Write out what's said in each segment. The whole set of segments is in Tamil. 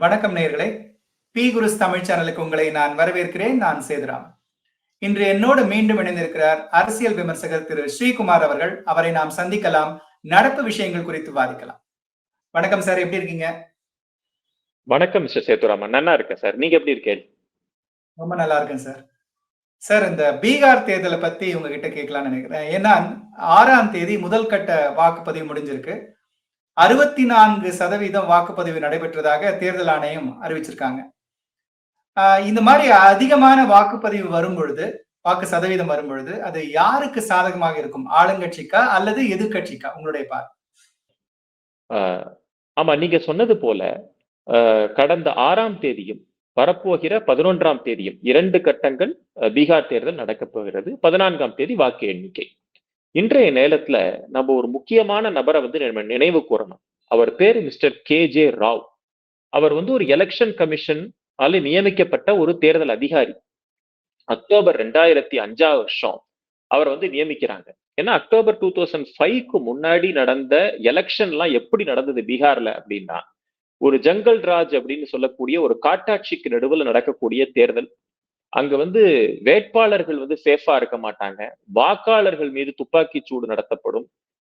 வணக்கம் நேயர்களே. பி குருஸ் தமிழ் சேனலுக்கு உங்களை நான் வரவேற்கிறேன். நான் சேதுராம். இன்று என்னோடு மீண்டும் இணைந்திருக்கிறார் அரசியல் விமர்சகர் திரு ஸ்ரீகுமார் அவர்கள். அவரை நாம் சந்திக்கலாம். நடப்பு விஷயங்கள் குறித்து வாதிக்கலாம். வணக்கம் சார் எப்படி இருக்கீங்க? வணக்கம் மிஸ்டர் சேத்துராமன் நல்லா இருக்கேன் சார். நீங்க எப்படி இருக்கீங்க? ரொம்ப நல்லா இருக்கேன் சார். சார் இந்த பீகார் தேர்தலை பத்தி உங்ககிட்ட கேட்கலாம்னு நினைக்கிறேன். ஏன்னா ஆறாம் தேதி முதல் கட்ட வாக்குப்பதிவு முடிஞ்சிருக்கு. அறுபத்தி நான்கு சதவீதம் வாக்குப்பதிவு நடைபெற்றதாக தேர்தல் ஆணையம் அறிவிச்சிருக்காங்க. இந்த மாதிரி அதிகமான வாக்குப்பதிவு வரும் பொழுது வாக்கு சதவீதம் வரும் பொழுது அது யாருக்கு சாதகமாக இருக்கும்? ஆளுங்கட்சிக்கா அல்லது எதிர்கட்சிக்கா உங்களுடைய பார் ஆமா நீங்க சொன்னது போல கடந்த ஆறாம் தேதியும் வரப்போகிற பதினொன்றாம் தேதியும் இரண்டு கட்டங்கள் பீகார் தேர்தல் நடக்கப் போகிறது. பதினான்காம் தேதி வாக்கு எண்ணிக்கை. இன்றைய நேரத்துல நம்ம ஒரு முக்கியமான நபரை வந்து நம்ம நினைவு கூறணும். அவர் பேரு மிஸ்டர் கே ஜே ராவ். அவர் வந்து ஒரு எலெக்ஷன் கமிஷன் ஆல நியமிக்கப்பட்ட ஒரு தேர்தல் அதிகாரி. அக்டோபர் ரெண்டாயிரத்தி அஞ்சாவது வருஷம் அவர் வந்து நியமிக்கிறாங்க. ஏன்னா அக்டோபர் டூ தௌசண்ட் ஃபைவ்க்கு முன்னாடி நடந்த எலெக்ஷன்லாம் எப்படி நடந்தது பீகார்ல அப்படின்னா ஒரு ஜங்கல் ராஜ் அப்படின்னு சொல்லக்கூடிய ஒரு காட்டாட்சிக்கு நடுவில் நடக்கக்கூடிய தேர்தல். அங்க வந்து வேட்பாளர்கள் வந்து சேஃபா இருக்க மாட்டாங்க. வாக்காளர்கள் மீது துப்பாக்கி சூடு நடத்தப்படும்.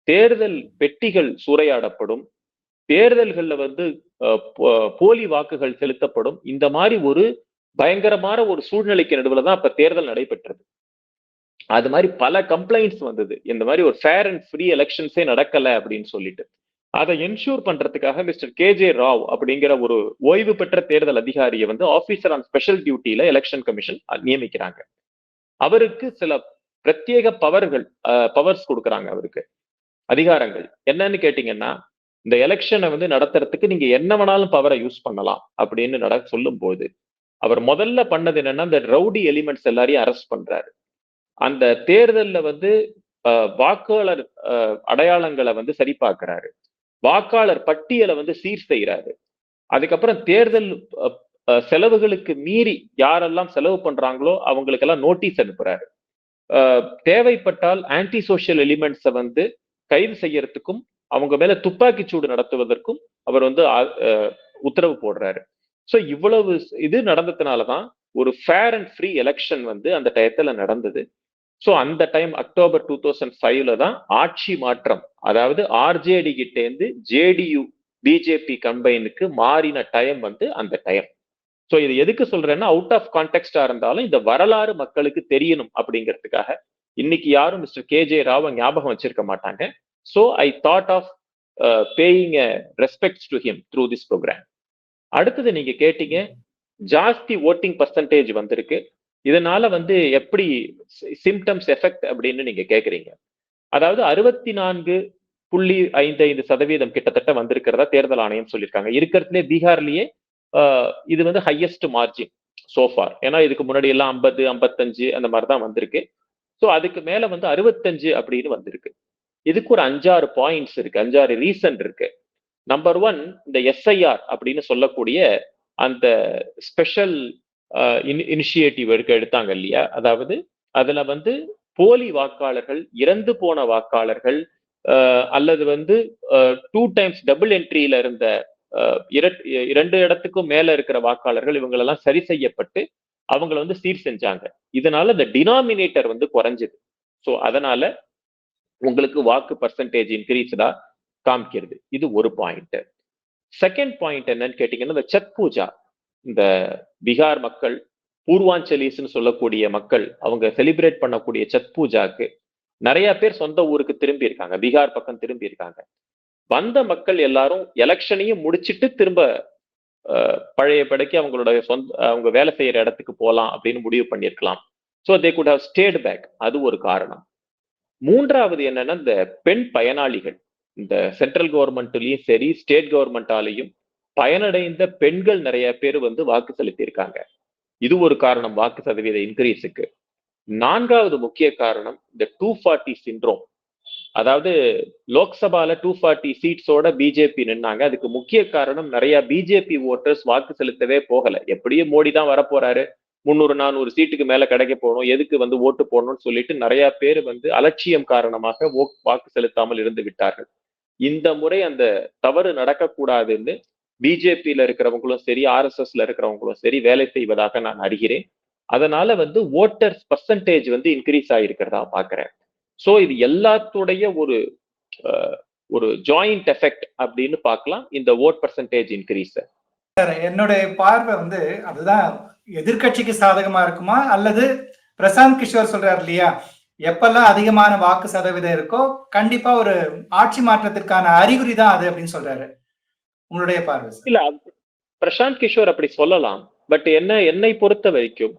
தேர்தல் பெட்டிகள் சூறையாடப்படும். தேர்தல்கள்ல வந்து போலி வாக்குகள் செலுத்தப்படும். இந்த மாதிரி ஒரு பயங்கரமான ஒரு சூழ்நிலைக்கு நடுவில் தான் அப்ப தேர்தல் நடைபெற்றது. அது மாதிரி பல கம்ப்ளைண்ட்ஸ் வந்தது. இந்த மாதிரி ஒரு ஃபேர் அண்ட் ஃப்ரீ எலெக்ஷன்ஸே நடக்கல அப்படின்னு சொல்லிட்டு. அதை என்ஷூர் பண்றதுக்காக மிஸ்டர் கே ஜே ராவ் அப்படிங்கிற ஒரு ஓய்வு பெற்ற தேர்தல் அதிகாரியை வந்து ஆபீசர் ஆன் ஸ்பெஷல் டியூட்டியில எலெக்ஷன் கமிஷன் நியமிக்கிறாங்க. அவருக்கு சில பிரத்யேக பவர்கள் பவர்ஸ் கொடுக்குறாங்க அவருக்கு. அதிகாரங்கள். என்னன்னு கேட்டீங்கன்னா இந்த எலெக்ஷனை வந்து நடத்துறதுக்கு நீங்க என்ன வேணாலும் பவரை யூஸ் பண்ணலாம் அப்படின்னு நட சொல்லும் போது அவர் முதல்ல பண்ணது என்னன்னா இந்த ரவுடி எலிமெண்ட்ஸ் எல்லாரையும் அரெஸ்ட் பண்றாரு. அந்த தேர்தல்ல வந்து வாக்காளர் அடையாளங்களை வந்து சரிபார்க்கிறாரு. வாக்காளர் பட்டியலை வந்து சீர் செய்யறாரு அதுக்கப்புறம் தேர்தல் செலவுகளுக்கு மீறி யாரெல்லாம் செலவு பண்றாங்களோ அவங்களுக்கெல்லாம் நோட்டீஸ் அனுப்புறாரு. தேவைப்பட்டால் ஆன்டி சோஷியல் எலிமெண்ட்ஸை வந்து கைது செய்யறதுக்கும் அவங்க மேல துப்பாக்கி சூடு நடத்துவதற்கும் அவர் வந்து உத்தரவு போடுறாரு. ஸோ இவ்வளவு இது நடந்ததுனாலதான் ஒரு ஃபேர் அண்ட் ஃப்ரீ எலெக்ஷன் வந்து அந்த டயத்தில் நடந்தது. ஸோ அந்த டைம் அக்டோபர் டூ தௌசண்ட் ஃபைவ்ல தான் ஆட்சி மாற்றம் அதாவது ஆர்ஜேடி கிட்டேருந்து ஜேடியு பிஜேபி கம்பைனுக்கு மாறின டைம் வந்து அந்த டைம் ஸோ இது எதுக்கு சொல்றேன்னா அவுட் ஆஃப் கான்டெக்டா இருந்தாலும் இந்த வரலாறு மக்களுக்கு தெரியணும் அப்படிங்கிறதுக்காக. இன்னைக்கு யாரும் மிஸ்டர் கே ஜே ராவ ஞாபகம் வச்சிருக்க மாட்டாங்க. So I thought of paying respect to him through this programme அடுத்தது நீங்க கேட்டீங்க ஜாஸ்தி ஓட்டிங் பர்சன்டேஜ் வந்திருக்கு. இதனால வந்து எப்படி சிம்டம்ஸ் எஃபெக்ட் அப்படின்னு நீங்க கேக்குறீங்க. அதாவது அறுபத்தி நான்கு புள்ளி ஐந்து ஐந்து சதவீதம் கிட்டத்தட்ட வந்திருக்கிறதா தேர்தல் ஆணையம் சொல்லியிருக்காங்க. இருக்கிறதுலே பீகார்லயே இது வந்து ஹையஸ்ட் மார்ஜின் சோஃபார் ஏன்னா இதுக்கு முன்னாடி எல்லாம் ஐம்பது ஐம்பத்தஞ்சு அந்த மாதிரி தான் வந்திருக்கு. ஸோ அதுக்கு மேல வந்து அறுபத்தஞ்சு அப்படின்னு வந்திருக்கு. இதுக்கு ஒரு அஞ்சாறு பாயிண்ட்ஸ் இருக்கு. அஞ்சாறு ரீசன் இருக்கு. நம்பர் ஒன் இந்த எஸ்ஐஆர் அப்படின்னு சொல்லக்கூடிய அந்த ஸ்பெஷல் இனிஷியேட்டிவ் எடுக்க எடுத்தாங்க இல்லையா? அதாவது அதுல வந்து போலி வாக்காளர்கள் இறந்து போன வாக்காளர்கள் அல்லது வந்து டூ டைம்ஸ் டபுள் என்ட்ரியில இருந்த இரண்டு இடத்துக்கும் மேல இருக்கிற வாக்காளர்கள் இவங்களெல்லாம் சரி செய்யப்பட்டு அவங்கள வந்து சீர் செஞ்சாங்க. இதனால இந்த டினாமினேட்டர் வந்து குறைஞ்சது. ஸோ அதனால உங்களுக்கு வாக்கு பர்சன்டேஜ் இன்க்ரீஸ்டா காமிக்கிறது. இது ஒரு பாயிண்ட் செகண்ட் பாயிண்ட் என்னன்னு கேட்டீங்கன்னா இந்த சத் பூஜா இந்த பீகார் மக்கள் பூர்வாஞ்சலிஸ்ன்னு சொல்லக்கூடிய மக்கள் அவங்க செலிப்ரேட் பண்ணக்கூடிய சத் பூஜாக்கு நிறைய பேர் சொந்த ஊருக்கு திரும்பி இருக்காங்க. பீகார் பக்கம் திரும்பி இருக்காங்க. வந்த மக்கள் எல்லாரும் எலெக்ஷனையும் முடிச்சிட்டு திரும்ப பழைய படைக்கு அவங்களோட சொந்த அவங்க வேலை செய்யற இடத்துக்கு போகலாம் அப்படின்னு முடிவு பண்ணியிருக்கலாம். So they could have stayed back அது ஒரு காரணம். மூன்றாவது என்னன்னா இந்த பெண் பயனாளிகள் இந்த சென்ட்ரல் கவர்மெண்ட்லயும் சரி ஸ்டேட் கவர்மெண்டாலையும் பயனடைந்த பெண்கள் நிறைய பேர் வந்து வாக்கு செலுத்தியிருக்காங்க. இது ஒரு காரணம் வாக்கு சதவீத இன்க்ரீஸுக்கு நான்காவது முக்கிய காரணம் இந்த டூ ஃபார்ட்டி சின்ட்ரோம் அதாவது லோக்சபால டூ ஃபார்ட்டி சீட்ஸோட பிஜேபி நின்னாங்க. அதுக்கு முக்கிய காரணம் நிறைய பிஜேபி ஓட்டர்ஸ் வாக்கு செலுத்தவே போகல. எப்படியும் மோடி தான் வரப்போறாரு. முந்நூறு நானூறு சீட்டுக்கு மேல கிடைக்க போகணும். எதுக்கு வந்து ஓட்டு போடணும்னு சொல்லிட்டு நிறைய பேர் வந்து அலட்சியம் காரணமாக வாக்கு செலுத்தாமல் இருந்து விட்டார்கள். இந்த முறை அந்த தவறு நடக்கக்கூடாதுன்னு பிஜேபியில இருக்கிறவங்களும் சரி ஆர்எஸ்எஸ்ல இருக்கிறவங்களும் சரி வேலை செய்வதாக நான் அறிகிறேன். அதனால வந்து ஓட்டர்ஸ் பர்சன்டேஜ் வந்து இன்க்ரீஸ் ஆகிருக்கிறதா பாக்குறேன் சோ இது எல்லாத்துடைய ஒரு ஒரு ஜாயிண்ட் எஃபெக்ட் அப்படின்னு பார்க்கலாம். இந்த ஓட் பர்சன்டேஜ் இன்க்ரீஸ் என்னுடைய பார்வை வந்து அதுதான் எதிர்க்கட்சிக்கு சாதகமா இருக்குமா? அல்லது பிரசாந்த் கிஷோர் சொல்றாரு இல்லையா? எப்பெல்லாம் அதிகமான வாக்கு சதவீதம் இருக்கோ கண்டிப்பா ஒரு ஆட்சி மாற்றத்திற்கான அறிகுறி தான் அது அப்படின்னு சொல்றாரு. உங்களுடைய பார்வை இல்ல பிரசாந்த் கிஷோர் அப்படி சொல்லலாம். பட் என்ன என்னை பொறுத்த வரைக்கும்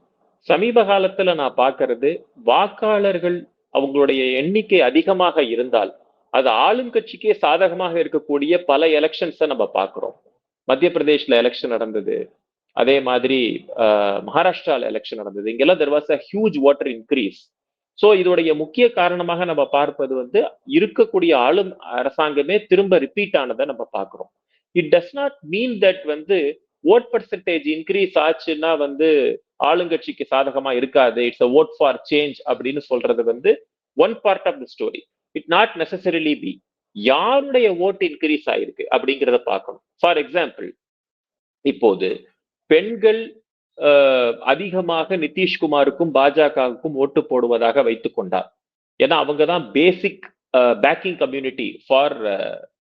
சமீப காலத்துல நான் பாக்குறது வாக்காளர்கள் அவங்களுடைய எண்ணிக்கை அதிகமாக இருந்தால் அது ஆளும் கட்சிக்கே சாதகமாக இருக்கக்கூடிய பல எலெக்ஷன்ஸை நம்ம பார்க்குறோம். மத்திய பிரதேஷ்ல எலெக்ஷன் நடந்தது. அதே மாதிரி மகாராஷ்டிரால எலெக்ஷன் நடந்தது. இங்கெல்லாம் there was a huge voter increase so இதோடைய முக்கிய காரணமாக நம்ம பார்ப்பது வந்து இருக்கக்கூடிய ஆளும் அரசாங்கமே திரும்ப ரிப்பீட் ஆனதை நம்ம பார்க்குறோம். It does not mean that வந்து ஓட் பர்சன்டேஜ் இன்க்ரீஸ் ஆச்சுன்னா வந்து ஆளுங்கட்சிக்கு சாதகமா இருக்காது. It's a vote for change அப்படின்னு சொல்றது வந்து one part of the story it not necessarily be யாருடைய ஓட் இன்க்ரீஸ் ஆயிருக்கு அப்படிங்கிறத பார்க்கணும். ஃபார் எக்ஸாம்பிள் இப்போது பெண்கள் அதிகமாக நிதிஷ்குமாருக்கும் பாஜகவுக்கும் ஓட்டு போடுவதாக வைத்துக் கொண்டார். ஏன்னா அவங்க தான் basic backing community for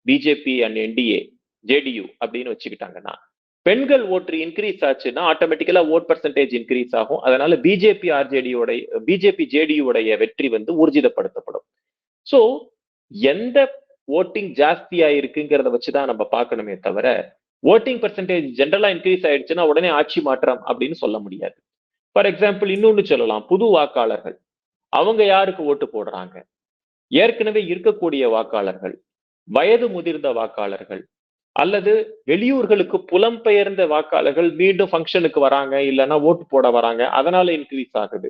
BJP and NDA JDU அப்படின்னு வச்சுக்கிட்டாங்கன்னா பெண்கள் ஓட்டு இன்க்ரீஸ் ஆச்சுன்னா ஆட்டோமேட்டிக்கலா ஓட் பர்சன்டேஜ் இன்க்ரீஸ் ஆகும். அதனால பிஜேபி ஆர்ஜேடியோடைய பிஜேபி ஜேடியுடைய வெற்றி வந்து ஊர்ஜிதப்படுத்தப்படும். சோ எந்த ஓட்டிங் ஜாஸ்தியா இருக்குங்கிறத வச்சுதான் நம்ம பார்க்கணுமே தவிர ஓட்டிங் பர்சன்டேஜ் ஜென்ரலா இன்க்ரீஸ் ஆயிடுச்சுன்னா உடனே ஆட்சி மாற்றம் அப்படின்னு சொல்ல முடியாது. ஃபார் எக்ஸாம்பிள் இன்னொன்னு சொல்லலாம். புது வாக்காளர்கள். அவங்க யாருக்கு ஓட்டு போடுறாங்க? ஏற்கனவே இருக்கக்கூடிய வாக்காளர்கள் வயது முதிர்ந்த வாக்காளர்கள் அல்லது வெளியூர்களுக்கு புலம்பெயர்ந்த வாக்காளர்கள் மீண்டும் ஃபங்க்ஷனுக்கு வராங்க இல்லைன்னா ஓட்டு போட வராங்க அதனால இன்க்ரீஸ் ஆகுது.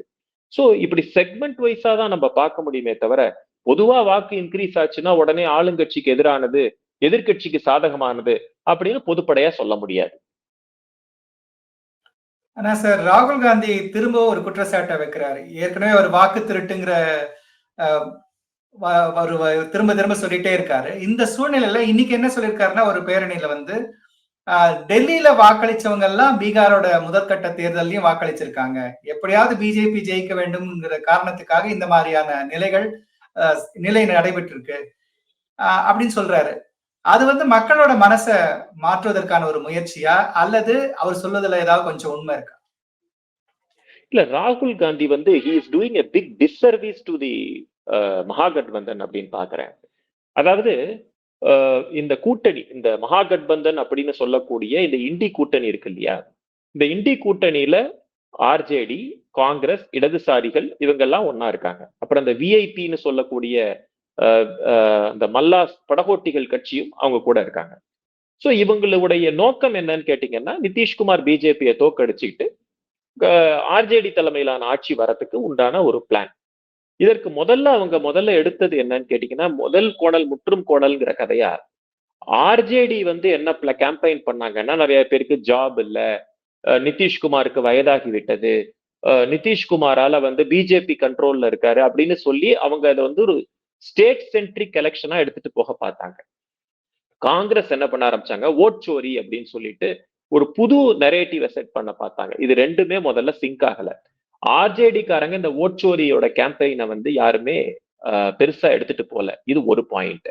சோ இப்படி செக்மெண்ட் வைஸா தான் நம்ம பார்க்க முடியுமே தவிர பொதுவா வாக்கு இன்க்ரீஸ் ஆச்சுன்னா உடனே ஆளுங்கட்சிக்கு எதிரானது எதிர்க்கட்சிக்கு சாதகமானது அப்படின்னு பொதுப்படையா சொல்ல முடியாது. ஆனா சார் ராகுல் காந்தி திரும்ப ஒரு குற்றச்சாட்டை வைக்கிறாரு. ஏற்கனவே ஒரு வாக்கு திருட்டுங்கிற திரும்ப திரும்ப சொல்லிட்டே இருக்காரு. இந்த சூழ்நிலையில இன்னைக்கு என்ன சொல்லியிருக்காருன்னா ஒரு பேரணியில வந்து டெல்லியில வாக்களிச்சவங்க எல்லாம் பீகாரோட முதற்கட்ட தேர்தலையும் வாக்களிச்சிருக்காங்க. எப்படியாவது பிஜேபி ஜெயிக்க வேண்டும்ங்கிற காரணத்துக்காக இந்த மாதிரியான நிலைகள் அஹ், நிலை நடைபெற்று இருக்கு அப்படின்னு சொல்றாரு. அது வந்து மக்களோட மனசை மாற்றுவதற்கான ஒரு முயற்சியா? அல்லது அவர் சொல்வதுல ஏதாவது கொஞ்சம் உண்மை இருக்கா? இல்ல ராகுல் காந்தி வந்து he is doing a big disservice to the Mahagathbandhan அப்படின்னு பாக்குறேன் அதாவது இந்த கூட்டணி இந்த மகாகட்பந்தன் அப்படின்னு சொல்லக்கூடிய இந்த இண்டி கூட்டணி இருக்கு இல்லையா? இந்த இண்டி கூட்டணியில ஆர்ஜேடி காங்கிரஸ் இடதுசாரிகள் இவங்கெல்லாம் ஒன்னா இருக்காங்க. அப்புறம் இந்த விஐபின்னு சொல்லக்கூடிய அஹ், இந்த மல்லாஸ் படகோட்டிகள் கட்சியும் அவங்க கூட இருக்காங்க. சோ இவங்களுடைய நோக்கம் என்னன்னு கேட்டீங்கன்னா நிதிஷ்குமார் பிஜேபியை தோக்கடிச்சுக்கிட்டு ஆர்ஜேடி தலைமையிலான ஆட்சி வரத்துக்கு உண்டான ஒரு பிளான். இதற்கு முதல்ல அவங்க முதல்ல எடுத்தது என்னன்னு கேட்டீங்கன்னா முதல் கோணல் முற்றும் கோணல்ங்கிற கதையா. ஆர்ஜேடி வந்து என்ன கேம்பெயின் பண்ணாங்கன்னா நிறைய பேருக்கு ஜாப் இல்ல. நிதிஷ்குமாருக்கு வயதாகி விட்டது. நிதிஷ்குமாரால வந்து பிஜேபி கண்ட்ரோல்ல இருக்காரு அப்படின்னு சொல்லி அவங்க அதை வந்து ஒரு ஸ்டேட் சென்ட்ரிக் எலெக்ஷனா எடுத்துட்டு போக பார்த்தாங்க. காங்கிரஸ் என்ன பண்ண ஆரம்பிச்சாங்க? ஓட் சோரி அப்படின்னு சொல்லிட்டு ஒரு புது நெரேட்டிவ செட் பண்ண பார்த்தாங்க. இது ரெண்டுமே முதல்ல சிங்க் ஆகல. ஆர்ஜேடிக்காரங்க இந்த ஓட்சோரியோட கேம்பெயினை வந்து யாருமே ஆஹ், பெருசா எடுத்துட்டு போல. இது ஒரு பாயிண்ட்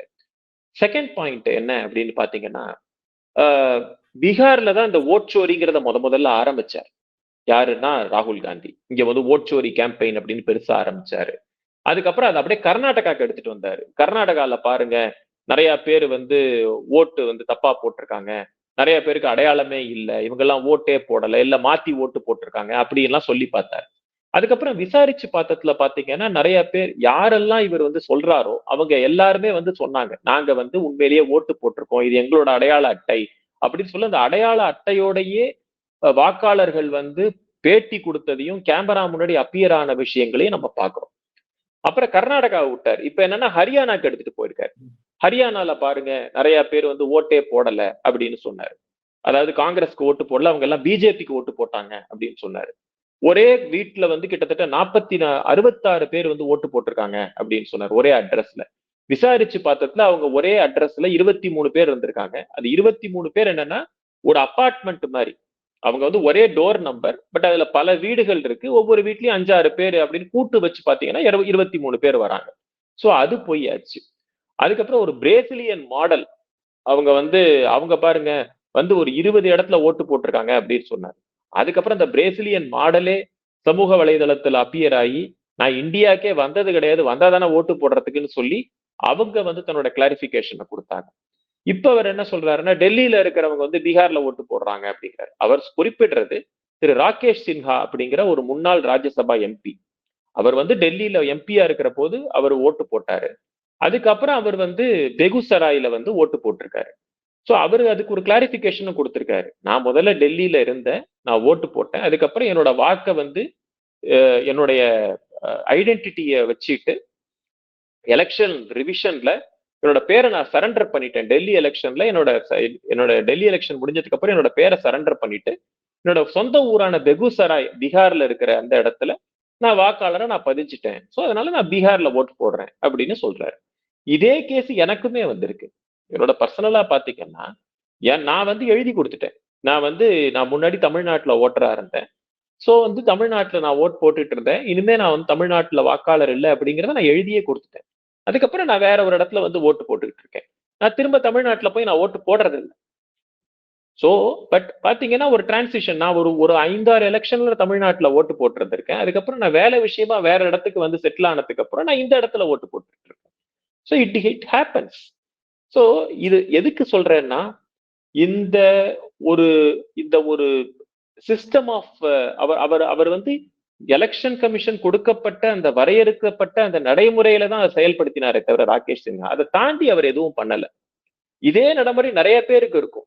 செகண்ட் பாயிண்ட் என்ன அப்படின்னு பாத்தீங்கன்னா ஆஹ், பீகார்ல தான் இந்த ஓட்சோரிங்கிறத முத முதல்ல ஆரம்பிச்சார். யாருன்னா ராகுல் காந்தி. இங்க வந்து ஓட்சோரி கேம்பெயின் அப்படின்னு பெருசா ஆரம்பிச்சாரு. அதுக்கப்புறம் அதை அப்படியே கர்நாடகாக்கு எடுத்துட்டு வந்தாரு. கர்நாடகால பாருங்க நிறைய பேர் வந்து ஓட்டு வந்து தப்பா போட்டிருக்காங்க. நிறைய பேருக்கு அடையாளமே இல்லை. இவங்கெல்லாம் ஓட்டே போடல. இல்ல மாத்தி ஓட்டு போட்டிருக்காங்க. அப்படின்லாம் சொல்லி பார்த்தாரு. அதுக்கப்புறம் விசாரிச்சு பார்த்ததுல பாத்தீங்கன்னா நிறைய பேர் யாரெல்லாம் இவர் வந்து சொல்றாரோ அவங்க எல்லாருமே வந்து சொன்னாங்க. நாங்க வந்து உண்மையிலேயே ஓட்டு போட்டிருக்கோம். இது எங்களோட அடையாள அட்டை அப்படின்னு சொல்லி அந்த அடையாள அட்டையோடையே வாக்காளர்கள் வந்து பேட்டி கொடுத்ததையும் கேமரா முன்னாடி அப்பியர் ஆன விஷயங்களையும் நம்ம பார்க்கிறோம். அப்புறம் கர்நாடகா விட்டார். இப்ப என்னன்னா ஹரியானாக்கு எடுத்துட்டு போயிருக்காரு. ஹரியானால பாருங்க நிறைய பேர் வந்து ஓட்டே போடல அப்படின்னு சொன்னாரு. அதாவது காங்கிரஸ்க்கு ஓட்டு போடல அவங்க எல்லாம் பிஜேபிக்கு ஓட்டு போட்டாங்க அப்படின்னு சொன்னாரு. ஒரே வீட்டுல வந்து கிட்டத்தட்ட நாற்பத்தி அறுபத்தாறு பேர் வந்து ஓட்டு போட்டிருக்காங்க அப்படின்னு சொன்னார் ஒரே அட்ரஸ்ல விசாரிச்சு பார்த்ததுல அவங்க ஒரே அட்ரஸ்ல இருபத்தி மூணு பேர் இருந்திருக்காங்க. அது இருபத்தி மூணு பேர் என்னன்னா ஒரு அபார்ட்மெண்ட் மாதிரி. அவங்க வந்து ஒரே டோர் நம்பர் பட் அதுல பல வீடுகள் இருக்கு. ஒவ்வொரு வீட்லயும் அஞ்சாறு பேர் அப்படின்னு கூட்டு வச்சு பாத்தீங்கன்னா இருபத்தி மூணு பேர் வராங்க. சோ அது பொய்யாச்சு அதுக்கப்புறம் ஒரு பிரேசிலியன் மாடல் அவங்க வந்து அவங்க பாருங்க வந்து ஒரு இருபது இடத்துல ஓட்டு போட்டிருக்காங்க அப்படின்னு சொன்னாரு. அதுக்கப்புறம் இந்த பிரேசிலியன் மாடலே சமூக வலைதளத்துல அப்பியர் ஆகி நான் இந்தியாக்கே வந்தது கிடையாது வந்தா தானே ஓட்டு போடுறதுக்குன்னு சொல்லி அவங்க வந்து தன்னோட கிளாரிபிகேஷனை கொடுத்தாங்க. இப்ப அவர் என்ன சொல்றாருன்னா டெல்லியில இருக்கிறவங்க வந்து பீகார்ல ஓட்டு போடுறாங்க அப்படிங்கிறாரு. அவர் குறிப்பிடுறது திரு ராகேஷ் சின்ஹா அப்படிங்கிற ஒரு முன்னாள் ராஜ்யசபா எம்பி அவர் வந்து டெல்லியில எம்பியா இருக்கிற போது அவர் ஓட்டு போட்டாரு. அதுக்கப்புறம் அவர் வந்து பெகுசராயில வந்து ஓட்டு போட்டிருக்காரு. ஸோ அவர் அதுக்கு ஒரு கிளாரிபிகேஷனும் கொடுத்திருக்காரு. நான் முதல்ல டெல்லியில இருந்தேன். நான் ஓட்டு போட்டேன். அதுக்கப்புறம் என்னோட வாக்கை வந்து என்னுடைய ஐடென்டிட்டியை வச்சுட்டு எலெக்ஷன் ரிவிஷன்ல என்னோட பேரை நான் சரண்டர் பண்ணிட்டேன். டெல்லி எலெக்ஷன்ல என்னோட என்னோட டெல்லி எலெக்ஷன் முடிஞ்சதுக்கு அப்புறம் என்னோட பேரை சரண்டர் பண்ணிட்டு என்னோட சொந்த ஊரான பெகுசராய் பீகார்ல இருக்கிற அந்த இடத்துல நான் வாக்காளரை நான் பதிஞ்சிட்டேன். ஸோ அதனால நான் பீகார்ல ஓட்டு போடுறேன் அப்படின்னு சொல்றாரு. இதே கேஸ் எனக்குமே வந்திருக்கு. என்னோட பர்சனலா பாத்தீங்கன்னா ஏன் நான் வந்து எழுதி கொடுத்துட்டேன். நான் வந்து நான் முன்னாடி தமிழ்நாட்டில் ஓட்டராக இருந்தேன். ஸோ வந்து தமிழ்நாட்டில் நான் ஓட் போட்டுட்டு இருந்தேன். இனிமே நான் வந்து தமிழ்நாட்டில் வாக்காளர் இல்லை அப்படிங்கிறத நான் எழுதியே கொடுத்துட்டேன். அதுக்கப்புறம் நான் வேற ஒரு இடத்துல வந்து ஓட்டு போட்டுக்கிட்டு இருக்கேன். நான் திரும்ப தமிழ்நாட்டில் போய் நான் ஓட்டு போடுறது இல்லை. ஸோ பட் பார்த்தீங்கன்னா ஒரு டிரான்சிஷன் நான் ஒரு ஒரு ஐந்தாறு எலெக்ஷன்ல தமிழ்நாட்டில் ஓட்டு போட்டிருந்திருக்கேன். அதுக்கப்புறம் நான் வேலை விஷயமா வேற இடத்துக்கு வந்து செட்டில் ஆனதுக்கு அப்புறம் நான் இந்த இடத்துல ஓட்டு போட்டுட்டு இருக்கேன். So it it happens so இது எதுக்கு சொல்றேன்னா இந்த ஒரு இந்த ஒரு சிஸ்டம் ஆஃப் uh, அவர் அவர் அவர் வந்து எலெக்ஷன் கமிஷன் கொடுக்கப்பட்ட அந்த வரையறுக்கப்பட்ட அந்த நடைமுறையில தான் அதை செயல்படுத்தினாரே தவிர ராகேஷ் சின்ஹா. அதை தாண்டி அவர் எதுவும் பண்ணல. இதே நடைமுறை நிறைய பேருக்கு இருக்கும்.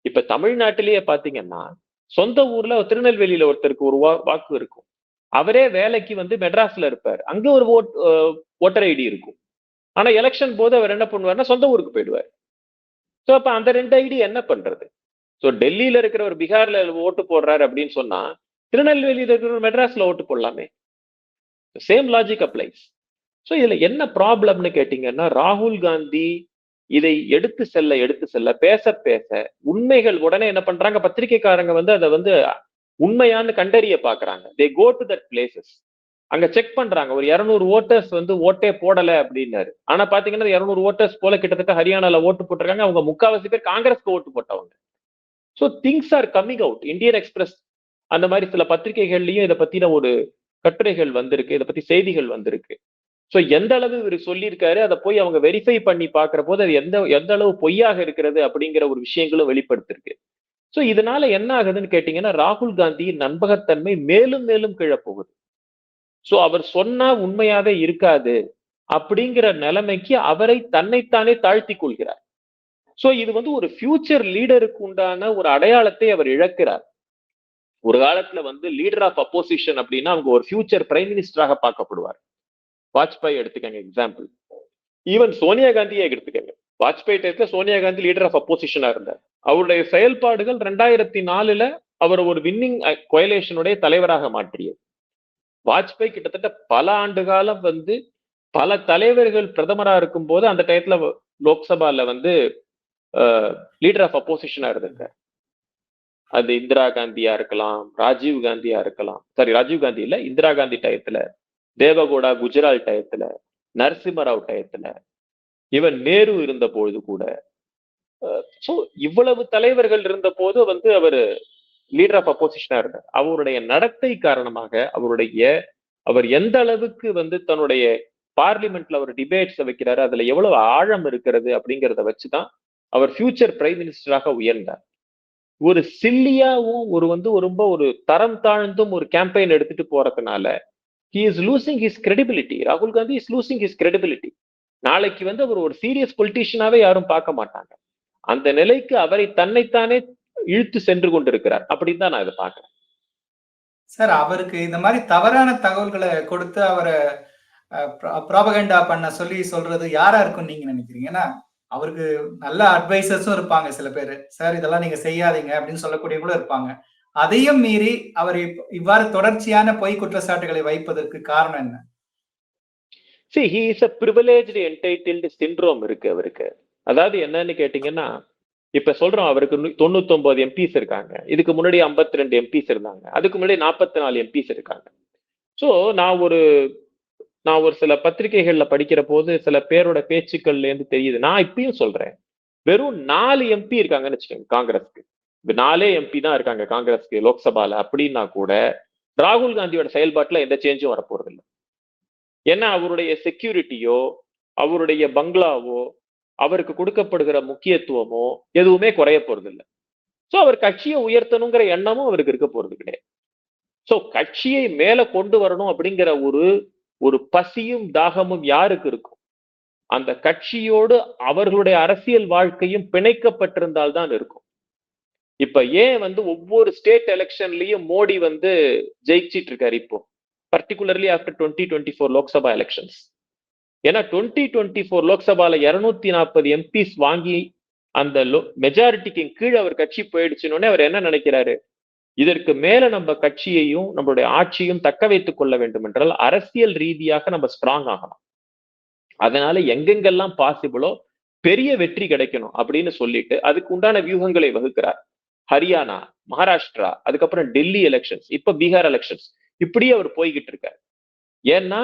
இப்ப தமிழ்நாட்டிலேயே பாத்தீங்கன்னா சொந்த ஊர்ல திருநெல்வேலியில ஒருத்தருக்கு ஒரு வா- வாக்கு இருக்கும். அவரே வேலைக்கு வந்து மெட்ராஸ்ல இருப்பார். அங்க ஒரு ஓட் ஓட்டர் ஐடி இருக்கும். ஆனா எலெக்ஷன் போது அவர் என்ன பண்ணுவார்னா சொந்த ஊருக்கு போயிடுவார். ஸோ அப்போ அந்த ரெண்டு ஐடி என்ன பண்றது? ஸோ டெல்லியில இருக்கிறவர் பீகார்ல ஓட்டு போடுறாரு அப்படின்னு சொன்னா திருநெல்வேலியில இருக்கிறவர் மெட்ராஸ்ல ஓட்டு போடலாமே. சேம் லாஜிக் அப்ளைஸ் ஸோ இதுல என்ன ப்ராப்ளம்னு கேட்டீங்கன்னா ராகுல் காந்தி இதை எடுத்து செல்ல எடுத்து செல்ல பேச பேச உண்மைகள் உடனே என்ன பண்றாங்க? பத்திரிகைக்காரங்க வந்து அதை வந்து உண்மையான்னு கண்டறிய பாக்குறாங்க they go to that places அங்க செக் பண்றாங்க. ஒரு இருநூறு ஓட்டர்ஸ் வந்து ஓட்டே போடல அப்படின்னாரு. ஆனா பாத்தீங்கன்னா இருநூறு ஓட்டர்ஸ் போல கிட்டத்தட்ட ஹரியானால ஓட்டு போட்டிருக்காங்க. அவங்க முக்காவாசி பேர் காங்கிரஸ்க்கு ஓட்டு போட்டவங்க. So things are coming out Indian Express அந்த மாதிரி சில பத்திரிகைகள்லயும் இதை பத்தின ஒரு கட்டுரைகள் வந்திருக்கு. இதை பத்தி செய்திகள் வந்திருக்கு. ஸோ எந்த அளவு இவர் சொல்லியிருக்காரு அதை போய் அவங்க வெரிஃபை பண்ணி பார்க்கிற போது அது எந்த எந்த அளவு பொய்யாக இருக்கிறது அப்படிங்கிற ஒரு விஷயங்களும் வெளிப்படுத்திருக்கு. ஸோ இதனால என்ன ஆகுதுன்னு கேட்டீங்கன்னா ராகுல் காந்தியின் நண்பகத்தன்மை மேலும் மேலும் கீழே போகுது. ஸோ அவர் சொன்னா உண்மையாவே இருக்காது அப்படிங்கிற நிலைமைக்கு அவரை தன்னைத்தானே தாழ்த்தி கொள்கிறார். ஸோ இது வந்து ஒரு ஃபியூச்சர் லீடருக்கு உண்டான ஒரு அடையாளத்தை அவர் இழக்கிறார். ஒரு காலத்துல வந்து லீடர் ஆஃப் அப்போசிஷன் அப்படின்னா அவங்க ஒரு ஃபியூச்சர் பிரைம் மினிஸ்டராக பார்க்கப்படுவார். வாஜ்பாய் எடுத்துக்கங்க எக்ஸாம்பிள் ஈவன் சோனியா காந்தியே எடுத்துக்கங்க. வாஜ்பாய் டயத்துல சோனியா காந்தி லீடர் ஆஃப் அப்போசிஷனா இருந்தார். அவருடைய செயல்பாடுகள் ரெண்டாயிரத்தி நாலுல அவர் ஒரு வின்னிங் கொயலேஷனுடைய தலைவராக மாற்றியது. வாஜ்பாய் கிட்டத்தட்ட பல ஆண்டு காலம் வந்து பல தலைவர்கள் பிரதமரா இருக்கும் போது அந்த டயத்துல லோக்சபால வந்து லீடர் ஆஃப் அப்போசிஷனா இருந்தாங்க அது இந்திரா காந்தியா இருக்கலாம் ராஜீவ் காந்தியா இருக்கலாம். சாரி ராஜீவ் காந்தி இல்ல இந்திரா காந்தி டயத்துல தேவகோடா குஜரால் டயத்துல நரசிம்மராவ் டயத்துல இவன் நேரு இருந்த பொழுது கூட ஸோ இவ்வளவு தலைவர்கள் இருந்த போது வந்து அவர் லீடர் ஆஃப் அப்போசிஷனா இருந்தார். அவருடைய நடத்தை காரணமாக அவருடைய அவர் எந்த அளவுக்கு வந்து தன்னுடைய பார்லிமெண்ட்ல அவர் டிபேட்ஸ் வைக்கிறாரு அதுல எவ்வளவு ஆழம் இருக்கிறது அப்படிங்கிறத வச்சுதான் அவர் ஃபியூச்சர் பிரைம் மினிஸ்டராக உயர்ந்தார். ஒரு சில்லியாவும் ஒரு வந்து ரொம்ப ஒரு தரம் தாழ்ந்தும் ஒரு கேம்பெயின் எடுத்துட்டு போறதுனால he is losing his credibility ராகுல் Gandhi is losing his credibility நாளைக்கு வந்து அவர் ஒரு சீரியஸ் பொலிட்டீஷியனாவே யாரும் பார்க்க மாட்டாங்க. அந்த நிலைக்கு அவரை தன்னைத்தானே இழுத்து சென்று கொண்டிருக்கிறார். அப்படின்னு தான் நான் இதை பாக்குறேன் சார் அவருக்கு இந்த மாதிரி தவறான தகவல்களை கொடுத்து அவரை ப்ராபகண்டா பண்ண சொல்லி சொல்றது யாரா இருக்கும் நீங்க நினைக்கிறீங்க? ஏன்னா அவருக்கு நல்ல அட்வைசர்ஸும் இருப்பாங்க சில பேர். சார் இதெல்லாம் நீங்க செய்யாதீங்க அப்படின்னு சொல்லக்கூடியவங்களும் இருப்பாங்க. அதையும் மீறி அவர் இவ்வாறு தொடர்ச்சியான பொய் குற்றச்சாட்டுகளை வைப்பதற்கு காரணம் என்ன? See he is a privileged entitled syndrome இருக்கு அவருக்கு. அதாவது என்னன்னு கேட்டீங்கன்னா இப்ப சொல்றோம் அவருக்கு தொண்ணூத்தி ஒன்பது எம்பிஸ் இருக்காங்க. இதுக்கு முன்னாடி 52 ரெண்டு எம்பிஸ் இருந்தாங்க. அதுக்கு முன்னாடி நாற்பத்தி நாலு எம்பிஸ் இருக்காங்க. சோ நான் ஒரு நான் ஒரு சில பத்திரிகைகள்ல படிக்கிற போது சில பேரோட பேச்சுக்கள்ல இருந்து தெரியுது. நான் இப்பயும் சொல்றேன். வெறும் நாலு எம்பி இருக்காங்கன்னு வச்சுக்கோங்க காங்கிரஸ்க்கு. இப்ப நாலே எம்பி தான் இருக்காங்க காங்கிரஸ்க்கு லோக்சபால. அப்படின்னா கூட ராகுல் காந்தியோட செயல்பாட்டுல எந்த சேஞ்சும் வரப்போறது இல்லை ஏன்னா அவருடைய செக்யூரிட்டியோ அவருடைய பங்களாவோ அவருக்கு கொடுக்கப்படுகிற முக்கியத்துவமோ எதுவுமே குறைய போறது இல்லை சோ அவர் கட்சியை உயர்த்தணுங்கிற எண்ணமும் அவருக்கு இருக்க போறது கிடையாது. சோ கட்சியை மேல கொண்டு வரணும் அப்படிங்கிற ஒரு ஒரு பசியும் தாகமும் யாருக்கு இருக்கும்? அந்த கட்சியோடு அவர்களுடைய அரசியல் வாழ்க்கையும் பிணைக்கப்பட்டிருந்தால் தான் இருக்கும். இப்ப ஏன் வந்து ஒவ்வொரு ஸ்டேட் எலெக்ஷன்லயும் மோடி வந்து ஜெயிச்சிட்டு இருக்காரு இப்போ? Particularly after twenty twenty four Lok Sabha elections ஏன்னா டுவெண்ட்டி டுவெண்ட்டி ஃபோர் லோக்சபால இருநூத்தி நாற்பது எம்பிஸ் வாங்கி அந்த மெஜாரிட்டிக்கு கீழே அவர் கட்சி போயிடுச்சுன்னு அவர் என்ன நினைக்கிறாரு? இதற்கு மேல நம்ம கட்சியையும் நம்மளுடைய ஆட்சியும் தக்க வைத்துக் கொள்ள வேண்டும் என்றால் அரசியல் ரீதியாக நம்ம ஸ்ட்ராங் ஆகணும். அதனால எங்கெங்கெல்லாம் பாசிபிளோ பெரிய வெற்றி கிடைக்கணும் அப்படின்னு சொல்லிட்டு அதுக்கு உண்டான வியூகங்களை வகுக்கிறார். ஹரியானா மகாராஷ்டிரா அதுக்கப்புறம் டெல்லி எலெக்ஷன்ஸ் இப்ப பீகார் எலெக்ஷன்ஸ் இப்படியே அவர் போய்கிட்டு இருக்காரு. ஏன்னா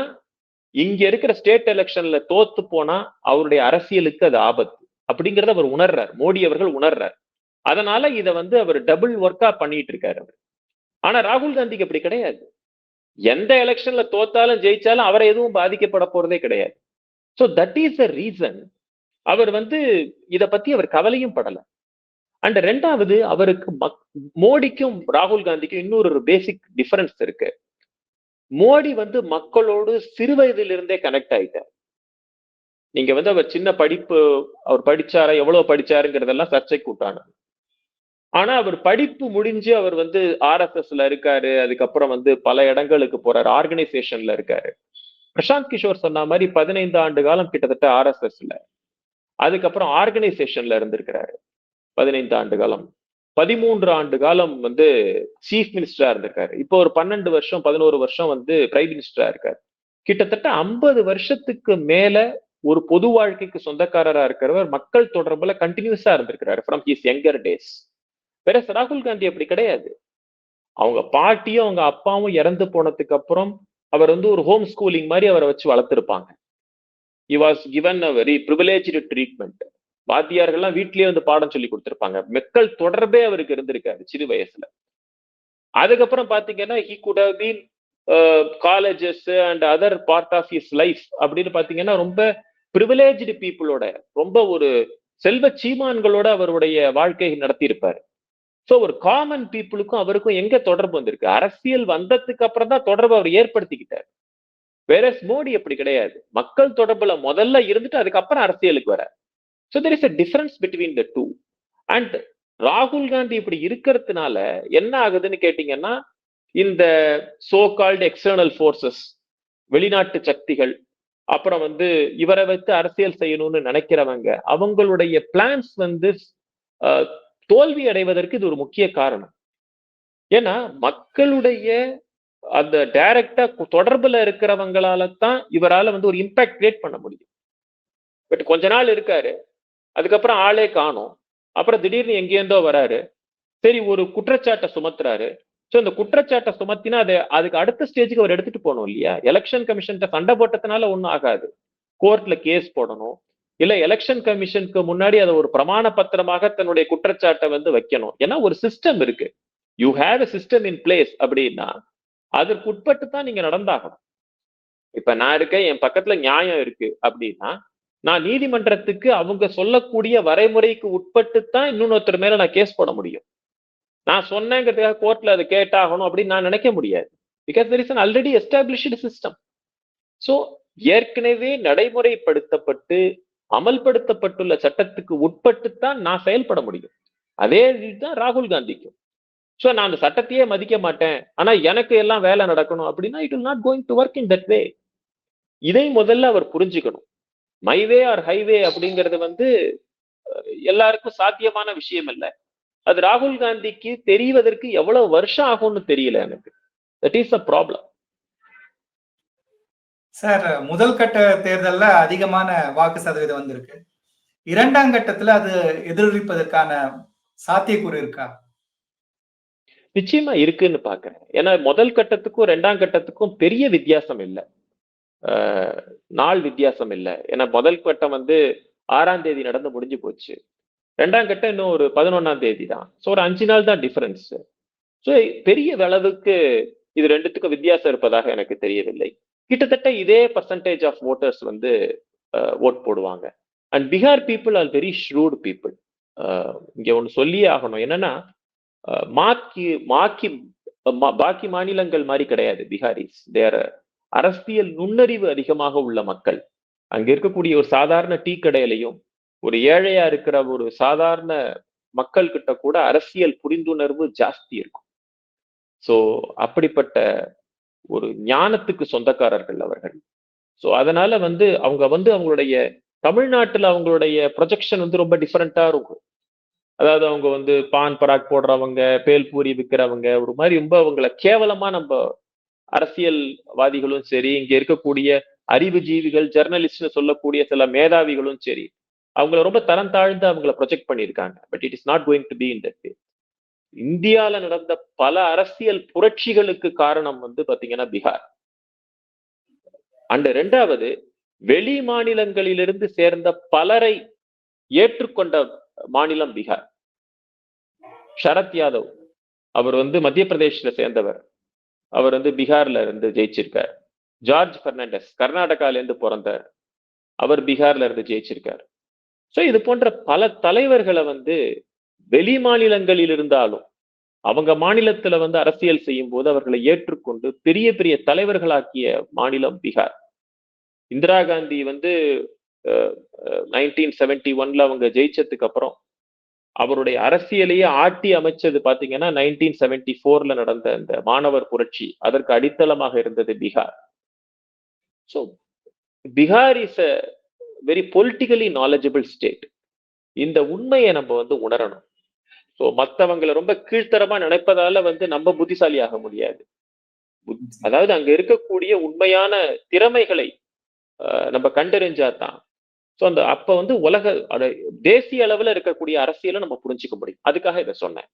இங்க இருக்கிற ஸ்டேட் எலெக்ஷன்ல தோத்து போனா அவருடைய அரசியலுக்கு அது ஆபத்து. அப்படிங்கறத அவர் உணர்றார். மோடி அவர்கள் உணர்றார். அதனால இத வந்து அவர் டபுள் ஒர்க்கா பண்ணிட்டு இருக்காரு அவர். ஆனா ராகுல் காந்திக்கு அப்படி கிடையாது. எந்த எலெக்ஷன்ல தோத்தாலும் ஜெயிச்சாலும் அவரை எதுவும் பாதிக்கப்பட போறதே கிடையாது. So that is the reason அவர் வந்து இத பத்தி அவர் கவலையும் படல. அண்ட் ரெண்டாவது அவருக்கு மோடிக்கும் ராகுல் காந்திக்கும் இன்னொரு பேசிக் டிஃபரன்ஸ் இருக்கு. மோடி வந்து மக்களோடு சிறு வயதிலிருந்தே கனெக்ட் ஆயிட்டார். நீங்க வந்து அவர் சின்ன படிப்பு அவர் படிச்சாரா எவ்வளவு படிச்சாருங்கிறதெல்லாம் சர்ச்சை விட்டாங்க ஆனா அவர் படிப்பு முடிஞ்சு அவர் வந்து ஆர்எஸ்எஸ்ல இருக்காரு அதுக்கப்புறம் வந்து பல இடங்களுக்கு போறாரு ஆர்கனைசேஷன்ல இருக்காரு. பிரசாந்த் கிஷோர் சொன்ன மாதிரி பதினைந்து ஆண்டு காலம் கிட்டத்தட்ட ஆர்எஸ்எஸ்ல. அதுக்கப்புறம் ஆர்கனைசேஷன்ல இருந்திருக்கிறாரு. பதினைந்து ஆண்டு காலம். பதிமூன்று ஆண்டு காலம் வந்து சீஃப் மினிஸ்டரா இருந்திருக்காரு. இப்போ ஒரு பன்னெண்டு வருஷம் பதினோரு வருஷம் வந்து பிரைம் மினிஸ்டரா இருக்காரு. கிட்டத்தட்ட ஐம்பது வருஷத்துக்கு மேல ஒரு பொது வாழ்க்கைக்கு சொந்தக்காரரா இருக்கிறவர் மக்கள் தொடர்புல கண்டினியூஸா இருந்திருக்கிறாரு ஃப்ரம் ஹிஸ் யங்கர் டேஸ் வேற ராகுல் காந்தி அப்படி கிடையாது. அவங்க பாட்டியும் அவங்க அப்பாவும் இறந்து போனதுக்கு அப்புறம் அவர் வந்து ஒரு ஹோம் ஸ்கூலிங் மாதிரி அவரை வச்சு வளர்த்துருப்பாங்க. He was given a very privileged treatment வாத்தியார்கள்லாம் வீட்லயே வந்து பாடம் சொல்லி கொடுத்திருப்பாங்க. மக்கள் தொடர்பே அவருக்கு இருந்திருக்காரு சிறு வயசுல. அதுக்கப்புறம் பாத்தீங்கன்னா he could have been colleges and other part of his life அப்படின்னு பாத்தீங்கன்னா ரொம்ப ப்ரிவிலேஜ்டு பீப்புளோட ரொம்ப ஒரு செல்வ சீமான்களோட அவருடைய வாழ்க்கை நடத்தியிருப்பாரு. ஸோ ஒரு காமன் பீப்புளுக்கும் அவருக்கும் எங்க தொடர்பு வந்திருக்கு? அரசியல் வந்ததுக்கு அப்புறம் தான் தொடர்பு அவர் ஏற்படுத்திக்கிட்டார். வேற மோடி அப்படி கிடையாது. மக்கள் தொடர்புல முதல்ல இருந்துட்டு அதுக்கப்புறம் அரசியலுக்கு வர so there is a difference between the two and ராகுல் காந்தி இப்படி இருக்கிறதுனால என்ன ஆகுதுன்னு கேட்டீங்கன்னா இந்த சோ கால்டு எக்ஸ்டர்னல் ஃபோர்ஸஸ் வெளிநாட்டு சக்திகள் அப்புறம் வந்து இவரை வைத்து அரசியல் செய்யணும்னு நினைக்கிறவங்க அவங்களுடைய பிளான்ஸ் வந்து தோல்வி அடைவதற்கு இது ஒரு முக்கிய காரணம். ஏன்னா மக்களுடைய அந்த டைரக்டா தொடர்புல இருக்கிறவங்களால தான் இவரால வந்து ஒரு இம்பாக்ட் கிரியேட் பண்ண முடியும். பட் கொஞ்ச நாள் இருக்காரு. அதுக்கப்புறம் ஆளே காணும். அப்புறம் திடீர்னு எங்கேருந்தோ வராரு. சரி ஒரு குற்றச்சாட்டை சுமத்துறாரு. ஸோ இந்த குற்றச்சாட்டை சுமத்தினா அதை அதுக்கு அடுத்த ஸ்டேஜுக்கு அவர் எடுத்துட்டு போகணும் இல்லையா? எலெக்ஷன் கமிஷன்கிட்ட சண்டை போட்டதுனால ஒன்றும் ஆகாது. கோர்ட்ல கேஸ் போடணும். இல்ல எலெக்ஷன் கமிஷனுக்கு முன்னாடி அதை ஒரு பிரமாண பத்திரமாக தன்னுடைய குற்றச்சாட்டை வந்து வைக்கணும். ஏன்னா ஒரு சிஸ்டம் இருக்கு. You have a system in place அப்படின்னா அதற்கு உட்பட்டு தான் நீங்க நடந்தாகணும். இப்ப நான் இருக்கேன் என் பக்கத்துல நியாயம் இருக்கு அப்படின்னா நான் நீதிமன்றத்துக்கு அவங்க சொல்லக்கூடிய வரைமுறைக்கு உட்பட்டு தான் இன்னொருத்தர் மேல நான் கேஸ் போட முடியும். நான் சொன்னேங்கிறதுக்காக கோர்ட்ல அது கேட்டாகணும் அப்படின்னு நான் நினைக்க முடியாது. Because there is an already established system so ஏற்கனவே நடைமுறைப்படுத்தப்பட்டு அமல்படுத்தப்பட்டுள்ள சட்டத்துக்கு உட்பட்டு தான் நான் செயல்பட முடியும். அதே இதுதான் ராகுல் காந்திக்கும். ஸோ நான் அந்த சட்டத்தையே மதிக்க மாட்டேன். ஆனா எனக்கு எல்லாம் வேலை நடக்கணும் அப்படின்னா it will not going to work in that way இதை முதல்ல அவர் புரிஞ்சுக்கணும். மைவே ஆர் ஹைவே அப்படிங்கிறது வந்து எல்லாருக்கும் சாத்தியமான விஷயம் இல்லை. அது ராகுல் காந்திக்கு தெரிவதற்கு எவ்வளவு வருஷம் ஆகும்னு தெரியல எனக்கு. That is a problem sir முதல் கட்ட தேர்தல்ல அதிகமான வாக்கு சதவீதம் வந்திருக்கு. இரண்டாம் கட்டத்துல அது எதிரொலிப்பதற்கான சாத்தியக்கூறு இருக்கா? நிச்சயமா இருக்குன்னு பாக்குறேன். ஏன்னா முதல் கட்டத்துக்கும் ரெண்டாம் கட்டத்துக்கும் பெரிய வித்தியாசம் இல்லை. நாள் வித்தியாசம் இல்லை. ஏன்னா முதல் கட்டம் வந்து ஆறாம் தேதி நடந்து முடிஞ்சு போச்சு. ரெண்டாம் கட்டம் இன்னும் ஒரு பதினொன்னாம் தேதி தான். ஸோ ஒரு அஞ்சு நாள் தான் டிஃபரன்ஸ் ஸோ பெரிய அளவுக்கு இது ரெண்டுத்துக்கும் வித்தியாசம் இருப்பதாக எனக்கு தெரியவில்லை. கிட்டத்தட்ட இதே பர்சன்டேஜ் ஆஃப் ஓட்டர்ஸ் வந்து ஓட் போடுவாங்க. And Bihar people are very shrewd people இங்க ஒன்று சொல்லியே ஆகணும். என்னன்னா மாக்கி மாக்கி பாக்கி மாநிலங்கள் மாதிரி கிடையாது. பீகாரிஸ் தேர் அரசியல் நுண்ணறிவு அதிகமாக உள்ள மக்கள். அங்க இருக்கக்கூடிய ஒரு சாதாரண டீ கடையிலையும் ஒரு ஏழையா இருக்கிற ஒரு சாதாரண மக்கள் கிட்ட கூட அரசியல் புரிந்துணர்வு ஜாஸ்தி இருக்கும். சோ அப்படிப்பட்ட ஒரு ஞானத்துக்கு சொந்தக்காரர்கள் அவர்கள். சோ அதனால வந்து அவங்க வந்து அவங்களுடைய தமிழ்நாட்டுல அவங்களுடைய ப்ரொஜெக்ஷன் வந்து ரொம்ப டிஃபரெண்டா இருக்கும். அதாவது அவங்க வந்து பான் பராக் போடுறவங்க பேல்பூரி விற்கிறவங்க ஒரு மாதிரி ரொம்ப அவங்கள கேவலமா நம்ம அரசியல்வாதிகளும் சரி இங்க இருக்கக்கூடிய அறிவுஜீவிகள் ஜெர்னலிஸ்ட்னு சொல்லக்கூடிய சில மேதாவிகளும் சரி அவங்கள ரொம்ப தரம் தாழ்ந்து அவங்கள ப்ரொஜெக்ட் பண்ணியிருக்காங்க. But it is not going to be in that இந்தியால நடந்த பல அரசியல் புரட்சிகளுக்கு காரணம் வந்து பாத்தீங்கன்னா பீகார். அண்ட் ரெண்டாவது வெளி மாநிலங்களிலிருந்து சேர்ந்த பலரை ஏற்றுக்கொண்ட மாநிலம் பீகார். சரத் யாதவ் அவர் வந்து மத்திய பிரதேஷ்ல சேர்ந்தவர். அவர் வந்து பீகார்ல இருந்து ஜெயிச்சிருக்கார். ஜார்ஜ் பெர்னாண்டஸ் கர்நாடகால இருந்து பிறந்தார் அவர் பீகார்ல இருந்து ஜெயிச்சிருக்கார். சோ இது போன்ற பல தலைவர்களை வந்து வெளி மாநிலங்களில் இருந்தாலும் அவங்க மாநிலத்துல வந்து அரசியல் செய்யும் போது அவர்களை ஏற்றுக்கொண்டு பெரிய பெரிய தலைவர்களாக்கிய மாநிலம் பீகார். இந்திரா காந்தி வந்து நைன்டீன் செவன்டி ஒன்ல அவங்க ஜெயிச்சதுக்கு அப்புறம் அவருடைய அரசியலையே ஆட்டி அமைச்சது பாத்தீங்கன்னா நைன்டீன் செவன்டி ஃபோர்ல நடந்த இந்த மாணவர் புரட்சி அதற்கு அடித்தளமாக இருந்தது Bihar. So Bihar is a very politically knowledgeable state இந்த உண்மையை நம்ம வந்து உணரணும். ஸோ மற்றவங்களை ரொம்ப கீழ்த்தரமா நினைப்பதால வந்து நம்ம புத்திசாலி ஆக முடியாது. அதாவது அங்க இருக்கக்கூடிய உண்மையான திறமைகளை நம்ம கண்டறிஞ்சாதான் ஸோ அந்த அப்ப வந்து உலக அத- தேசிய அளவுல இருக்கக்கூடிய அரசியலை நம்ம புரிஞ்சுக்க முடியும். அதுக்காக இதை சொன்னேன்.